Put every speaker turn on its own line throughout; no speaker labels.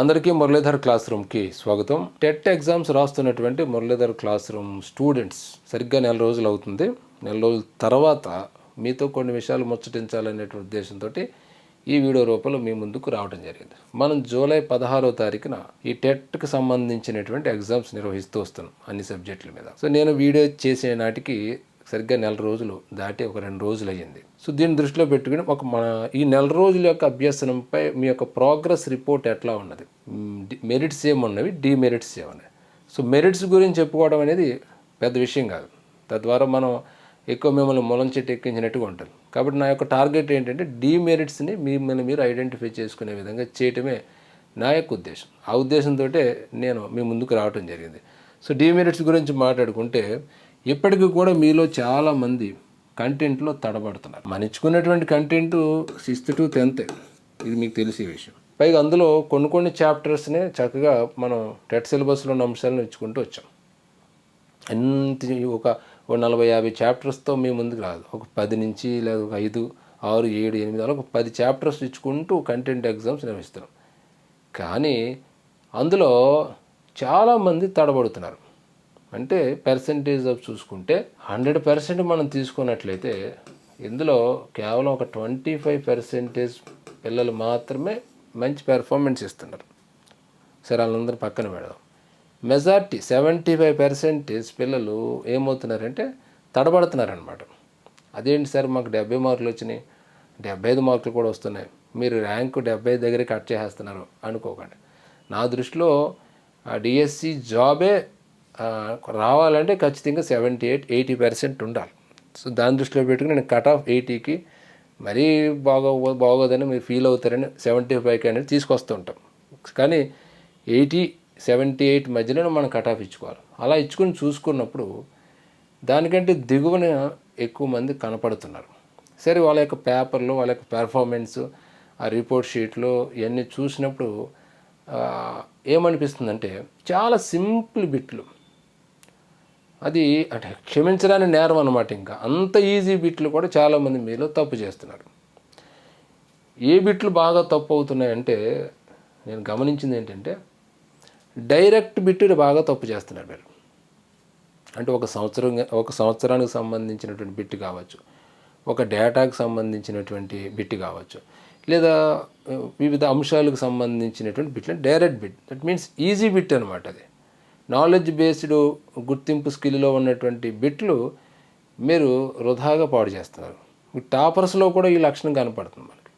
అందరికీ మురళీధర్ క్లాస్ రూమ్కి స్వాగతం. టెట్ ఎగ్జామ్స్ రాస్తున్నటువంటి మురళీధర్ క్లాస్ రూమ్ స్టూడెంట్స్ సరిగ్గా నెల రోజులు అవుతుంది. నెల రోజుల తర్వాత మీతో కొన్ని విషయాలు ముచ్చటించాలనేటువంటి ఉద్దేశంతో ఈ వీడియో రూపంలో మీ ముందుకు రావడం జరిగింది. మనం జూలై పదహారో తారీఖున ఈ టెట్కి సంబంధించినటువంటి ఎగ్జామ్స్ నిర్వహిస్తూ వస్తున్నాం అన్ని సబ్జెక్టుల మీద. సో నేను వీడియో చేసే నాటికి సరిగ్గా నెల రోజులు దాటి ఒక రెండు రోజులు అయ్యింది సో దీన్ని దృష్టిలో పెట్టుకుని ఒక మన ఈ నెల రోజుల యొక్క అభ్యసనంపై మీ యొక్క ప్రోగ్రెస్ రిపోర్ట్ ఎట్లా ఉన్నది? మెరిట్స్ ఏమున్నవి డిమెరిట్స్ ఏమున్నాయి సో మెరిట్స్ గురించి చెప్పుకోవడం అనేది పెద్ద విషయం కాదు. తద్వారా మనం ఎక్కువ మిమ్మల్ని మొలం చెట్టు ఎక్కించినట్టుగా ఉంటుంది కాబట్టి నా యొక్క టార్గెట్ ఏంటంటే డిమెరిట్స్ని మిమ్మల్ని మీరు ఐడెంటిఫై చేసుకునే విధంగా చేయటమే నా యొక్క ఉద్దేశం. ఆ ఉద్దేశంతో నేను మీ ముందుకు రావటం జరిగింది. సో డిమెరిట్స్ గురించి మాట్లాడుకుంటే ఇప్పటికీ కూడా మీలో చాలామంది కంటెంట్లో తడబడుతున్నారు. మనం ఇచ్చుకున్నటువంటి కంటెంట్ సిక్స్త్ టు టెన్త్ ఇది మీకు తెలిసే విషయం. పైగా అందులో కొన్ని కొన్ని చాప్టర్స్నే చక్కగా మనం టెట్ సిలబస్లో ఉన్న అంశాలను ఇచ్చుకుంటూ వచ్చాం. ఎంత ఒక నలభై యాభై చాప్టర్స్తో మేము ముందుకు రాదు. ఒక పది నుంచి లేదా ఒక ఐదు ఆరు ఏడు ఎనిమిది అలా ఒక పది చాప్టర్స్ ఇచ్చుకుంటూ కంటెంట్ ఎగ్జామ్స్ నిర్వహిస్తున్నాం. కానీ అందులో చాలామంది తడబడుతున్నారు. అంటే పర్సంటేజ్ ఆఫ్ చూసుకుంటే హండ్రెడ్ పర్సెంట్ మనం తీసుకున్నట్లయితే ఇందులో కేవలం ఒక ట్వంటీ ఫైవ్ పర్సెంటేజ్ పిల్లలు మాత్రమే మంచి పెర్ఫార్మెన్స్ ఇస్తున్నారు. సరే వాళ్ళందరూ పక్కన పెడదాం. మెజార్టీ సెవెంటీ ఫైవ్ పర్సెంటేజ్ పిల్లలు ఏమవుతున్నారంటే తడబడుతున్నారనమాట అదేంటి సార్ మాకు డెబ్బై మార్కులు వచ్చినాయి? డెబ్బై ఐదు మార్కులు కూడా వస్తున్నాయి. మీరు ర్యాంకు డెబ్బై దగ్గర కట్ చేసేస్తున్నారు అనుకోకండి. నా దృష్టిలో ఆ డిఎస్సి జాబే రావాలంటే ఖచ్చితంగా సెవెంటీ ఎయిట్ ఎయిటీ పర్సెంట్ ఉండాలి. సో దాని దృష్టిలో పెట్టుకుని నేను కట్ ఆఫ్ ఎయిటీకి మరీ బాగో బాగోదని మీరు ఫీల్ అవుతారని సెవెంటీ ఫైవ్కి అనేది తీసుకొస్తూ ఉంటాం. కానీ ఎయిటీ సెవెంటీ ఎయిట్ మధ్యలో మనం కట్ ఆఫ్ ఇచ్చుకోవాలి. అలా ఇచ్చుకుని చూసుకున్నప్పుడు దానికంటే దిగువన ఎక్కువ మంది కనపడుతున్నారు. సరే వాళ్ళ యొక్క పేపర్లు వాళ్ళ యొక్క పెర్ఫార్మెన్స్ ఆ రిపోర్ట్ షీట్లు ఇవన్నీ చూసినప్పుడు ఏమనిపిస్తుందంటే చాలా సింపుల్ బిట్లు. అది అంటే క్షమించడానికి నేరం అనమాట ఇంకా. అంత ఈజీ బిట్లు కూడా చాలామంది మీలో తప్పు చేస్తున్నారు. ఏ బిట్లు బాగా తప్పు అవుతున్నాయంటే నేను గమనించింది ఏంటంటే డైరెక్ట్ బిట్టుని బాగా తప్పు చేస్తున్నారు మీరు. అంటే ఒక సంవత్సరం ఒక సంవత్సరానికి సంబంధించినటువంటి బిట్ కావచ్చు ఒక డేటాకు సంబంధించినటువంటి బిట్ కావచ్చు లేదా వివిధ అంశాలకు సంబంధించినటువంటి బిట్లు direct bit that means easy bit అనమాట అది. నాలెడ్జ్ బేస్డ్ గుర్తింపు స్కిల్లో ఉన్నటువంటి బిట్లు మీరు వృధాగా పాడు చేస్తున్నారు. ఈ టాపర్స్లో కూడా ఈ లక్షణం కనపడుతుంది మనకి.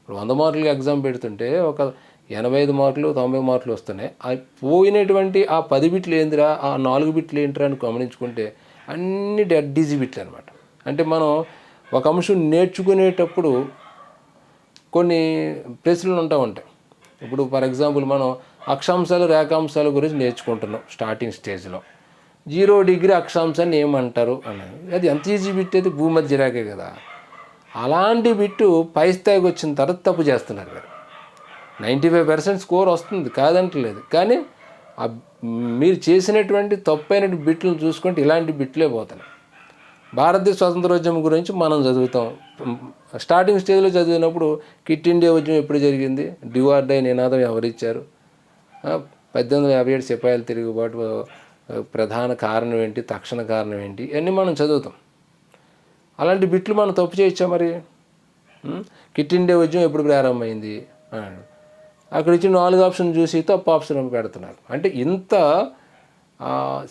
ఇప్పుడు వంద మార్కులకి ఎగ్జామ్ పెడుతుంటే ఒక ఎనభై ఐదు మార్కులు తొంభై మార్కులు వస్తున్నాయి. ఆ పోయినటువంటి ఆ పది బిట్లు ఏందిరా ఆ నాలుగు బిట్లు ఏంటిరా అని గమనించుకుంటే అన్ని డెడ్ ఈజీ బిట్లు అనమాట అంటే మనం ఒక అంశం నేర్చుకునేటప్పుడు కొన్ని ప్రశ్నలు ఉంటా ఉంటాయి. ఇప్పుడు ఫర్ ఎగ్జాంపుల్ మనం అక్షాంశాలు రేఖాంశాల గురించి నేర్చుకుంటున్నాం స్టార్టింగ్ స్టేజ్లో జీరో డిగ్రీ అక్షాంశాన్ని ఏమంటారు అన్నది. అది ఎంత ఈజీ బిట్ అయితే భూమధ్య రేఖే కదా. అలాంటి బిట్టు పై స్థాయికి వచ్చిన తర్వాత తప్పు చేస్తున్నారు మీరు. నైంటీ ఫైవ్ పర్సెంట్ స్కోర్ వస్తుంది కాదంటలేదు. కానీ ఆ మీరు చేసినటువంటి తప్పైన బిట్లను చూసుకుంటే ఇలాంటి బిట్లే పోతున్నాయి. భారతదేశ స్వాతంత్రోద్యమం గురించి మనం చదువుతాం. స్టార్టింగ్ స్టేజ్లో చదివినప్పుడు కిట్ ఇండియా ఉద్యమం ఎప్పుడు జరిగింది? డివార్డై నినాదం ఎవరిచ్చారు? పద్దెనిమిది వందల యాభై ఏడు సిపాయిల తిరుగుబాటు ప్రధాన కారణం ఏంటి తక్షణ కారణం ఏంటి ఇవన్నీ మనం చదువుతాం. అలాంటి బిట్లు మనం తప్పు చేయొచ్చా మరి? కిట్ ఇండియా ఉద్యమం ఎప్పుడు ప్రారంభమైంది? అన్నాడు అక్కడ ఇచ్చిన నాలుగు ఆప్షన్ చూసి తప్పు ఆప్షన్ పెడుతున్నారు. అంటే ఇంత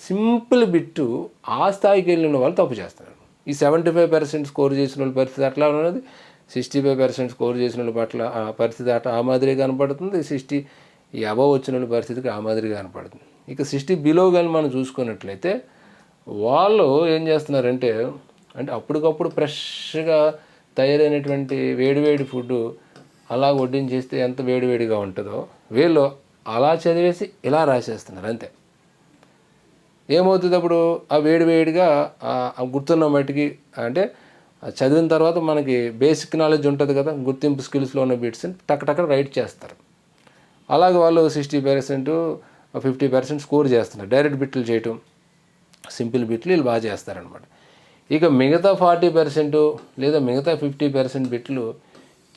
సింపుల్ బిట్టు ఆ స్థాయికి వెళ్ళిన వాళ్ళు తప్పు చేస్తున్నారు. ఈ సెవెంటీ ఫైవ్ పర్సెంట్ స్కోర్ చేసిన వాళ్ళ పరిస్థితి అట్లా ఉన్నది. సిక్స్టీ ఫైవ్ పర్సెంట్ స్కోర్ చేసిన వాళ్ళ పట్ల పరిస్థితి అట్లా ఆ మాదిరి కనపడుతుంది. సిక్స్టీ ఈ అబవ్ వచ్చిన పరిస్థితికి ఆ మాదిరిగా కనపడుతుంది. ఇక సిక్స్టీ బిలో కానీ మనం చూసుకున్నట్లయితే వాళ్ళు ఏం చేస్తున్నారంటే అంటే అప్పటికప్పుడు ఫ్రెష్గా తయారైనటువంటి వేడివేడి ఫుడ్ అలా వడ్డించేస్తే ఎంత వేడివేడిగా ఉంటుందో వీళ్ళు అలా చదివేసి ఇలా రాసేస్తున్నారు అంతే. ఏమవుతుంది అప్పుడు? ఆ వేడివేడిగా ఆ- గుర్తున్న మట్టికి అంటే చదివిన తర్వాత మనకి బేసిక్ నాలెడ్జ్ ఉంటుంది కదా గుర్తింపు స్కిల్స్లో ఉన్న బిట్స్ని టక్ టక్ రైట్ చేస్తారు. అలాగే వాళ్ళు sixty percent fifty percent score చేస్తున్నారు. డైరెక్ట్ బిట్లు చేయటం సింపుల్ బిట్లు వీళ్ళు బాగా చేస్తారనమాట ఇక మిగతా ఫార్టీ పర్సెంట్ లేదా మిగతా ఫిఫ్టీ పర్సెంట్ బిట్లు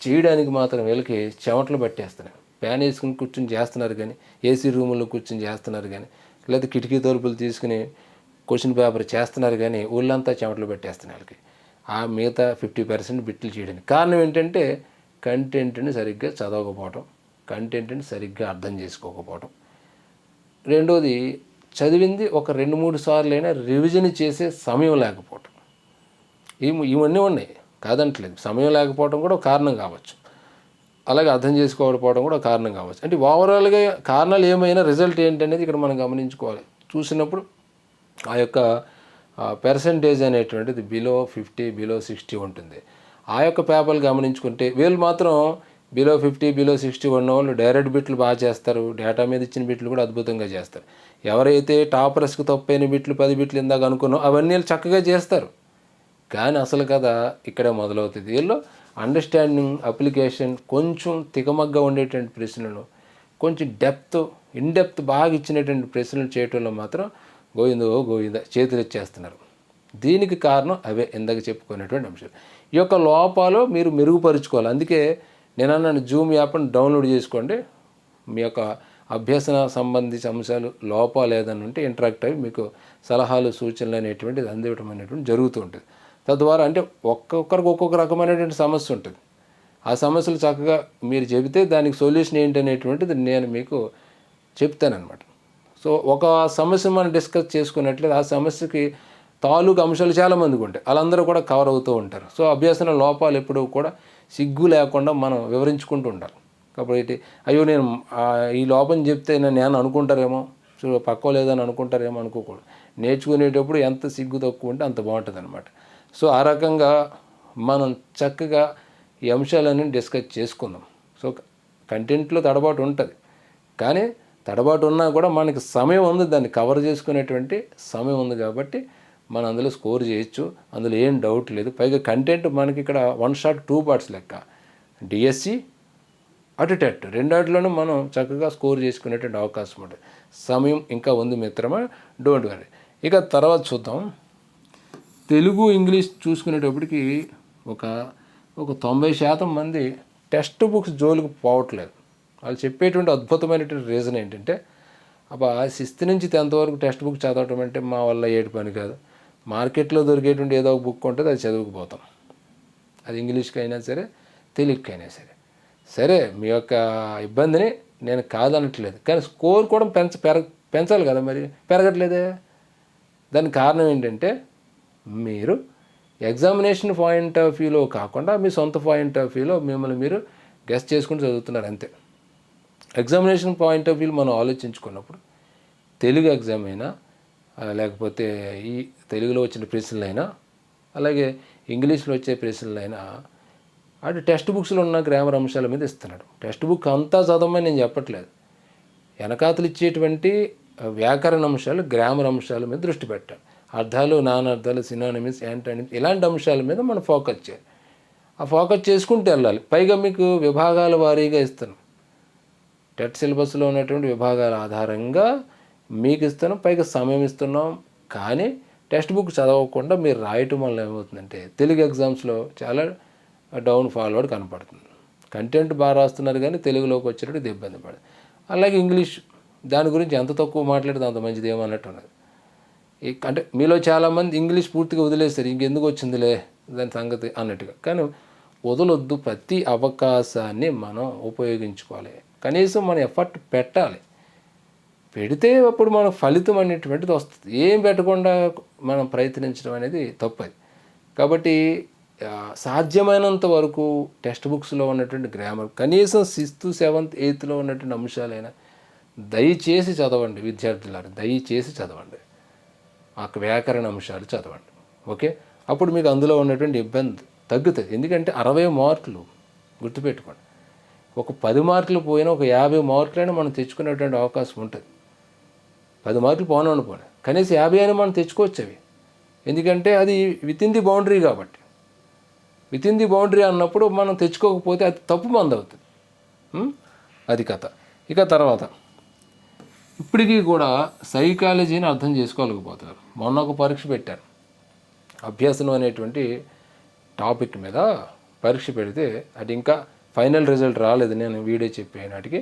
చేయడానికి మాత్రం వీళ్ళకి చెమటలు పట్టేస్తున్నాయి. ఫ్యాన్ వేసుకుని కూర్చొని చేస్తున్నారు కానీ ఏసీ రూముల్లో కూర్చొని చేస్తున్నారు కానీ లేదా కిటికీ తలుపులు తీసుకుని క్వశ్చన్ పేపర్ చేస్తున్నారు కానీ ఊళ్ళంతా చెమటలు పెట్టేస్తున్నారు వాళ్ళకి. ఆ మిగతా ఫిఫ్టీ పర్సెంట్ బిట్లు చేయడానికి. కారణం ఏంటంటే కంటెంట్ని సరిగ్గా చదవకపోవటం. కంటెంట్ని సరిగ్గా అర్థం చేసుకోకపోవటం. రెండోది చదివింది ఒక రెండు మూడు సార్లు అయినా రివిజన్ చేసే సమయం లేకపోవటం. ఇవి ఇవన్నీ ఉన్నాయి. కాదంటలేదు. సమయం లేకపోవడం కూడా ఒక కారణం కావచ్చు. అలాగే అర్థం చేసుకోకపోవడం కూడా కారణం కావచ్చు. అంటే ఓవరాల్గా కారణాలు ఏమైనా రిజల్ట్ ఏంటనేది ఇక్కడ మనం గమనించుకోవాలి. చూసినప్పుడు ఆ యొక్క పెర్సంటేజ్ అనేటువంటిది బిలో ఫిఫ్టీ బిలో సిక్స్టీ ఉంటుంది. ఆ యొక్క పేపర్లు గమనించుకుంటే వీళ్ళు మాత్రం బిలో ఫిఫ్టీ బిలో సిక్స్టీ ఉన్న వాళ్ళు డైరెక్ట్ బిట్లు బాగా చేస్తారు. డేటా మీద ఇచ్చిన బిట్లు కూడా అద్భుతంగా చేస్తారు. ఎవరైతే టాపర్స్కి తప్పైన బిట్లు పది బిట్లు ఇందాక అనుకున్నాం అవన్నీ చక్కగా చేస్తారు. కానీ అసలు కదా ఇక్కడే మొదలవుతుంది. వీళ్ళు అండర్స్టాండింగ్ అప్లికేషన్ కొంచెం తికమగ్గా ఉండేటువంటి ప్రశ్నలు కొంచెం డెప్త్ ఇన్ డెప్త్ బాగా ఇచ్చినటువంటి ప్రశ్నలు చేయటంలో మాత్రం గోవిందో గోవింద చేతులు ఇచ్చేస్తున్నారు దీనికి కారణం అవే ఇందాక చెప్పుకునేటువంటి అంశాలు. ఈ యొక్క లోపాలు మీరు మెరుగుపరుచుకోవాలి. అందుకే నేను అన్నాను జూమ్ యాప్ని డౌన్లోడ్ చేసుకోండి. మీ యొక్క అభ్యసన సంబంధించిన అంశాలు లోపాలు ఏదైనా ఉంటే ఇంటరాక్ట్ అయ్యి మీకు సలహాలు సూచనలు అనేటువంటిది అందివ్వడం అనేటువంటి జరుగుతూ ఉంటుంది. తద్వారా అంటే ఒక్కొక్కరికి ఒక్కొక్క రకమైనటువంటి సమస్య ఉంటుంది. ఆ సమస్యలు చక్కగా మీరు చెబితే దానికి సొల్యూషన్ ఏంటి అనేటువంటిది నేను మీకు చెప్తానమాట సో ఒక సమస్య మనం డిస్కస్ చేసుకున్నట్లయితే ఆ సమస్యకి తాలూకు అంశాలు చాలామందికి ఉంటాయి. వాళ్ళందరూ కూడా కవర్ అవుతూ ఉంటారు. సో అభ్యసన లోపాలు ఎప్పుడూ కూడా సిగ్గు లేకుండా మనం వివరించుకుంటూ ఉండాలి. కాబట్టి అయ్యో నేను ఈ లోపం చెప్తే నేను నేను అనుకుంటారేమో సో పక్క లేదని అనుకుంటారేమో అనుకోకూడదు. నేర్చుకునేటప్పుడు ఎంత సిగ్గు తక్కువ ఉంటే అంత బాగుంటుంది అనమాట సో ఆ రకంగా మనం చక్కగా ఈ అంశాలన్నీ డిస్కస్ చేసుకుందాం. సో కంటెంట్లో తడబాటు ఉంటుంది. కానీ తడబాటు ఉన్నా కూడా మనకి సమయం ఉంది దాన్ని కవర్ చేసుకునేటువంటి సమయం ఉంది కాబట్టి మనం అందులో స్కోర్ చేయొచ్చు. అందులో ఏం డౌట్ లేదు. పైగా కంటెంట్ మనకి ఇక్కడ వన్ షాట్ టూ పార్ట్స్ లెక్క. డిఎస్సి అటు టెట్. రెండాటిలోనూ మనం చక్కగా స్కోర్ చేసుకునేటువంటి అవకాశం ఉంటుంది. సమయం ఇంకా ఉంది మిత్రమా? డోంట్ వరీ ఇక తర్వాత చూద్దాం. తెలుగు ఇంగ్లీష్ చూసుకునేటప్పటికి ఒక ఒక తొంభై శాతం మంది టెక్స్ట్ బుక్స్ జోలికి పోవట్లేదు. వాళ్ళు చెప్పేటువంటి అద్భుతమైనటువంటి రీజన్ ఏంటంటే అబ్బా సిక్స్త్ నుంచి టెన్త్ వరకు టెక్స్ట్ బుక్ చదవటం అంటే మా వల్ల ఏటి పని కాదు. మార్కెట్లో దొరికేటువంటి ఏదో ఒక బుక్ ఉంటుంది అది చదువుకుపోతాం అది ఇంగ్లీష్కి అయినా సరే తెలుగుకి అయినా సరే. సరే మీ యొక్క ఇబ్బందిని నేను కాదనట్లేదు. కానీ స్కోర్ కూడా పెంచ పెరగ పెంచాలి కదా మరి? పెరగట్లేదే? దానికి కారణం ఏంటంటే మీరు ఎగ్జామినేషన్ పాయింట్ ఆఫ్ వ్యూలో కాకుండా మీ సొంత పాయింట్ ఆఫ్ వ్యూలో మిమ్మల్ని మీరు గెస్ట్ చేసుకుని చదువుతున్నారు అంతే. ఎగ్జామినేషన్ పాయింట్ ఆఫ్ వ్యూ మనం ఆలోచించుకున్నప్పుడు తెలుగు ఎగ్జామ్ అయినా లేకపోతే ఈ తెలుగులో వచ్చిన ప్రశ్నలైనా అలాగే ఇంగ్లీష్లో వచ్చే ప్రశ్నలైనా అటు టెక్స్ట్ బుక్స్లో ఉన్న గ్రామర్ అంశాల మీద ఇస్తున్నాడు. టెక్స్ట్ బుక్ అంతా చదవమని నేను చెప్పట్లేదు. వెనకాతలు ఇచ్చేటువంటి వ్యాకరణ అంశాలు గ్రామర్ అంశాల మీద దృష్టి పెట్టాలి అర్థాలు నానర్థాలు సినానిమిస్ యాంటానిమిస్ ఇలాంటి అంశాల మీద మనం ఫోకస్ చేయాలి. ఆ ఫోకస్ చేసుకుంటూ వెళ్ళాలి. పైగా మీకు విభాగాల వారీగా ఇస్తాను. టెట్ సిలబస్లో ఉన్నటువంటి విభాగాల ఆధారంగా మీకు ఇస్తాను. పైగా సమయం ఇస్తున్నాం. కానీ టెక్స్ట్ బుక్ చదవకుండా మీరు రాయటం వల్ల ఏమవుతుందంటే తెలుగు ఎగ్జామ్స్లో చాలా డౌన్ ఫాల్వర్డ్ కనపడుతుంది. కంటెంట్ బాగా రాస్తున్నారు కానీ తెలుగులోకి వచ్చేటప్పుడు ఇది ఇబ్బంది పడదు. అలాగే ఇంగ్లీష్ దాని గురించి ఎంత తక్కువ మాట్లాడితే అంత మంచిది ఏమన్నట్టు అన్నట్టు ఉన్నది ఈ అంటే మీలో చాలామంది ఇంగ్లీష్ పూర్తిగా వదిలేస్తారు ఇంకెందుకు వచ్చిందిలే దాని సంగతి అన్నట్టుగా. కానీ వదలొద్దు ప్రతి అవకాశాన్ని మనం ఉపయోగించుకోవాలి. కనీసం మన ఎఫర్ట్ పెట్టాలి. పెడితే అప్పుడు మన ఫలితం అనేటువంటిది వస్తుంది. ఏం పెట్టకుండా మనం ప్రయత్నించడం అనేది తప్పది. కాబట్టి సాధ్యమైనంత వరకు టెక్స్ట్ బుక్స్లో ఉన్నటువంటి గ్రామర్ కనీసం సిక్స్త్ సెవెంత్ ఎయిత్లో ఉన్నటువంటి అంశాలైనా దయచేసి చదవండి విద్యార్థులారు దయచేసి చదవండి. ఆ వ్యాకరణ అంశాలు చదవండి. ఓకే? అప్పుడు మీకు అందులో ఉన్నటువంటి ఇబ్బంది తగ్గుతుంది. ఎందుకంటే అరవై మార్కులు గుర్తుపెట్టుకోండి. ఒక పది మార్కులు పోయినా ఒక యాభై మార్కులైనా మనం తెచ్చుకునేటువంటి అవకాశం ఉంటుంది. పది మార్కులు పోను పోనీ కనీసం యాభై అయినా మనం తెచ్చుకోవచ్చు అవి. ఎందుకంటే అది విత్ ఇన్ ది బౌండరీ కాబట్టి. విత్ ఇన్ ది బౌండరీ అన్నప్పుడు మనం తెచ్చుకోకపోతే అది తప్పు మంది అవుతుంది. అది కథ. ఇక తర్వాత. ఇప్పటికీ కూడా సైకాలజీని అర్థం చేసుకోలేకపోతారు మొన్న ఒక పరీక్ష పెట్టారు. అభ్యాసం అనేటువంటి టాపిక్ మీద పరీక్ష పెడితే అది ఇంకా ఫైనల్ రిజల్ట్ రాలేదు. నేను వీడియో చెప్పే నాటికి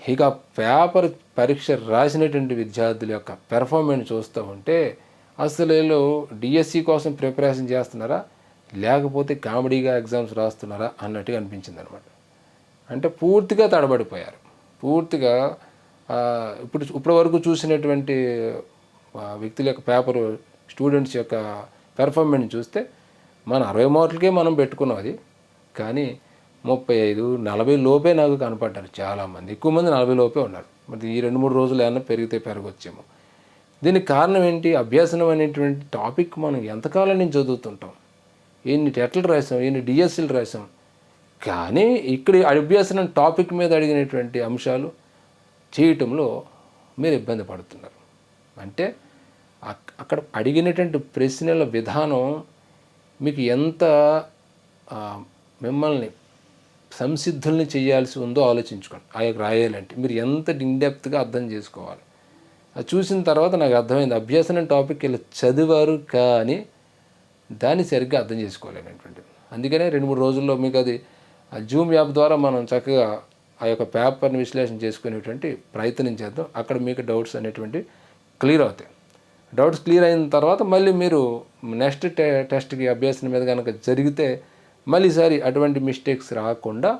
ఇక పేపర్ పరీక్ష రాసినటువంటి విద్యార్థుల యొక్క పెర్ఫార్మెన్స్ చూస్తూ ఉంటే అసలు వీళ్ళు డిఎస్సి కోసం ప్రిపరేషన్ చేస్తున్నారా? లేకపోతే కామెడీగా ఎగ్జామ్స్ రాస్తున్నారా? అన్నట్టుగా అనిపించింది అనమాట అంటే పూర్తిగా తడబడిపోయారు. పూర్తిగా ఇప్పుడు ఇప్పటి వరకు చూసినటువంటి వ్యక్తుల యొక్క పేపర్ స్టూడెంట్స్ యొక్క పెర్ఫార్మెన్స్ చూస్తే మన అరవై మార్కులకే మనం పెట్టుకున్నాం అది. కానీ ముప్పై ఐదు నలభై లోపే నాకు కనపడ్డారు చాలామంది. ఎక్కువ మంది నలభై లోపే ఉన్నారు. మరి ఈ రెండు మూడు రోజులు ఏమన్నా పెరిగితే పెరగొచ్చేమో. దీనికి కారణం ఏంటి? అభ్యాసనం అనేటువంటి టాపిక్ మనం ఎంతకాలం నుంచి చదువుతుంటాం? ఎన్ని టెట్లు రాసాం? ఎన్ని డిఎస్సీలు రాసాం? కానీ ఇక్కడ అభ్యాసనం టాపిక్ మీద అడిగినటువంటి అంశాలు చేయటంలో మీరు ఇబ్బంది పడుతున్నారు. అంటే అక్కడ అడిగినటువంటి ప్రశ్నల విధానం మీకు ఎంత మిమ్మల్ని సంసిద్ధుల్ని చేయాల్సి ఉందో ఆలోచించుకోండి. ఆ యొక్క రాయాలంటే మీరు ఎంత ఇన్డెప్త్గా అర్థం చేసుకోవాలి. అది చూసిన తర్వాత నాకు అర్థమైంది అభ్యసనం టాపిక్ ఇలా చదివారు కానీ దాన్ని సరిగ్గా అర్థం చేసుకోలేనటువంటిది అందుకనే రెండు మూడు రోజుల్లో మీకు అది ఆ జూమ్ యాప్ ద్వారా మనం చక్కగా ఆ యొక్క పేపర్ని విశ్లేషణ చేసుకునేటువంటి ప్రయత్నం చేద్దాం. అక్కడ మీకు డౌట్స్ అనేటువంటి క్లియర్ అవుతాయి. డౌట్స్ క్లియర్ అయిన తర్వాత మళ్ళీ మీరు నెక్స్ట్ టె టెస్ట్కి అభ్యాసం మీద కనుక జరిగితే మళ్ళీసారి అటువంటి మిస్టేక్స్ రాకుండా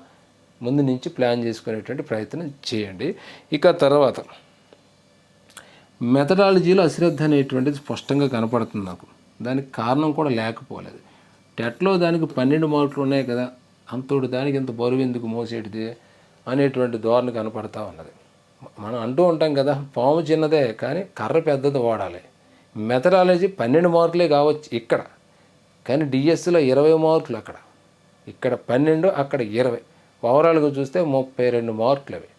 ముందు నుంచి ప్లాన్ చేసుకునేటువంటి ప్రయత్నం చేయండి. ఇక తర్వాత మెథడాలజీలో అశ్రద్ధ అనేటువంటిది స్పష్టంగా కనపడుతుంది నాకు. దానికి కారణం కూడా లేకపోలేదు. టెట్లో దానికి పన్నెండు మార్కులు ఉన్నాయి కదా అంతోడు దానికి ఇంత బరువు ఎందుకు మోసేటిది అనేటువంటి ధోరణి కనపడతా ఉన్నది. మనం అంటూ ఉంటాం కదా పాము చిన్నదే కానీ కర్ర పెద్దది వాడాలి. మెథడాలజీ పన్నెండు మార్కులే కావచ్చు ఇక్కడ కానీ డిఎస్సిలో ఇరవై మార్కులు అక్కడ. ఇక్కడ పన్నెండు అక్కడ ఇరవై. ఓవరాల్గా చూస్తే ముప్పై రెండు మార్కులు అవి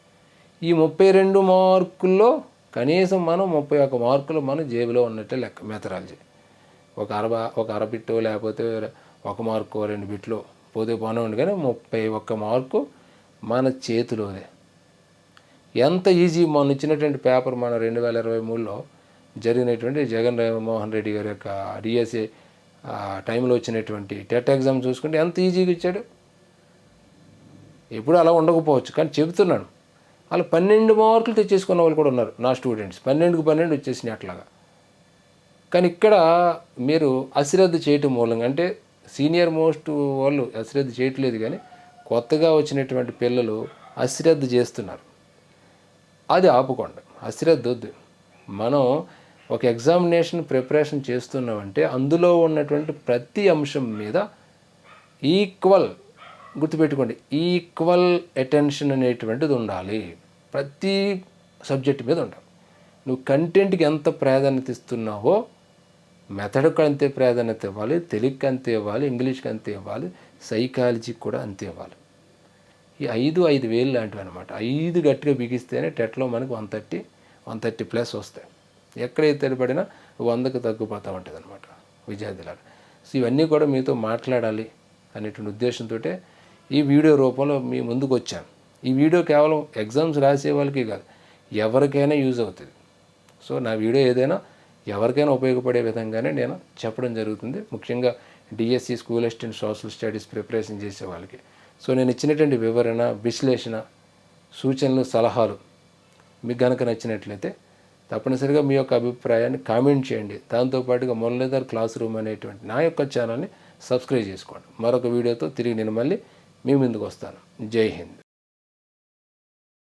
ఈ ముప్పై రెండు మార్కుల్లో కనీసం మనం ముప్పై ఒక్క మార్కులు మనం జేబులో ఉన్నట్టే లెక్క మెథడాలజీ ఒక అరబ ఒక అర బిట్టు లేకపోతే ఒక మార్కు రెండు బిట్లు పోతే పోనివ్వండి కానీ ముప్పై ఒక్క మార్కు మన చేతిలోనే ఎంత ఈజీ మొన్న ఇచ్చినటువంటి పేపర్ మన రెండు వేల ఇరవై మూడులో జరిగినటువంటి జగన్ మోహన్ రెడ్డి గారి యొక్క డిఎస్ఏ టైంలో వచ్చినటువంటి టెట్ ఎగ్జామ్ చూసుకుంటే ఎంత ఈజీగా ఇచ్చాడు? ఎప్పుడు అలా ఉండకపోవచ్చు కానీ చెబుతున్నాను. వాళ్ళు పన్నెండు మార్కులు తెచ్చేసుకున్న వాళ్ళు కూడా ఉన్నారు నా స్టూడెంట్స్. పన్నెండుకు పన్నెండు వచ్చేసినాయి అట్లాగా. కానీ ఇక్కడ మీరు అశ్రద్ధ చేయటం మూలంగా అంటే సీనియర్ మోస్ట్ వాళ్ళు అశ్రద్ధ చేయట్లేదు కానీ కొత్తగా వచ్చినటువంటి పిల్లలు అశ్రద్ధ చేస్తున్నారు. అది ఆపుకోండి అశ్రద్ధ వద్దు. మనం ఒక ఎగ్జామినేషన్ ప్రిపరేషన్ చేస్తున్నామంటే అందులో ఉన్నటువంటి ప్రతి అంశం మీద ఈక్వల్ గుర్తుపెట్టుకోండి ఈక్వల్ అటెన్షన్ అనేటువంటిది ఉండాలి. ప్రతి సబ్జెక్ట్ మీద ఉండాలి. నువ్వు కంటెంట్కి ఎంత ప్రాధాన్యత ఇస్తున్నావో మెథడ్కి అంతే ప్రాధాన్యత ఇవ్వాలి తెలుగుకి అంతే ఇవ్వాలి ఇంగ్లీష్కి అంతే ఇవ్వాలి సైకాలజీకి కూడా అంతే ఇవ్వాలి. ఈ ఐదు ఐదు వేలు లాంటివి అనమాట ఐదు గట్టిగా బిగిస్తేనే టెట్లో మనకు one thirty one thirty plus వస్తాయి. ఎక్కడైతే పడినా వందకు తగ్గిపోతూ ఉంటుంది అనమాట విద్యార్థులకు సో ఇవన్నీ కూడా మీతో మాట్లాడాలి అనేటువంటి ఉద్దేశంతో ఈ వీడియో రూపంలో మీ ముందుకు వచ్చాను ఈ వీడియో కేవలం ఎగ్జామ్స్ రాసే వాళ్ళకి కాదు ఎవరికైనా యూజ్ అవుతుంది. సో నా వీడియో ఏదైనా ఎవరికైనా ఉపయోగపడే విధంగానే నేను చెప్పడం జరుగుతుంది. ముఖ్యంగా DSC school assistant social studies preparation చేసే వాళ్ళకి. సో నేను ఇచ్చినటువంటి వివరణ విశ్లేషణ సూచనలు సలహాలు మీకు కనుక నచ్చినట్లయితే తప్పనిసరిగా మీ యొక్క అభిప్రాయాన్ని కామెంట్ చేయండి. దాంతోపాటుగా మురళీధర్ క్లాస్ రూమ్ అనేటువంటి నా యొక్క ఛానల్ని సబ్స్క్రైబ్ చేసుకోండి. మరొక వీడియోతో తిరిగి నేను మళ్ళీ మీ ముందుకు వస్తాను. జై హింద్.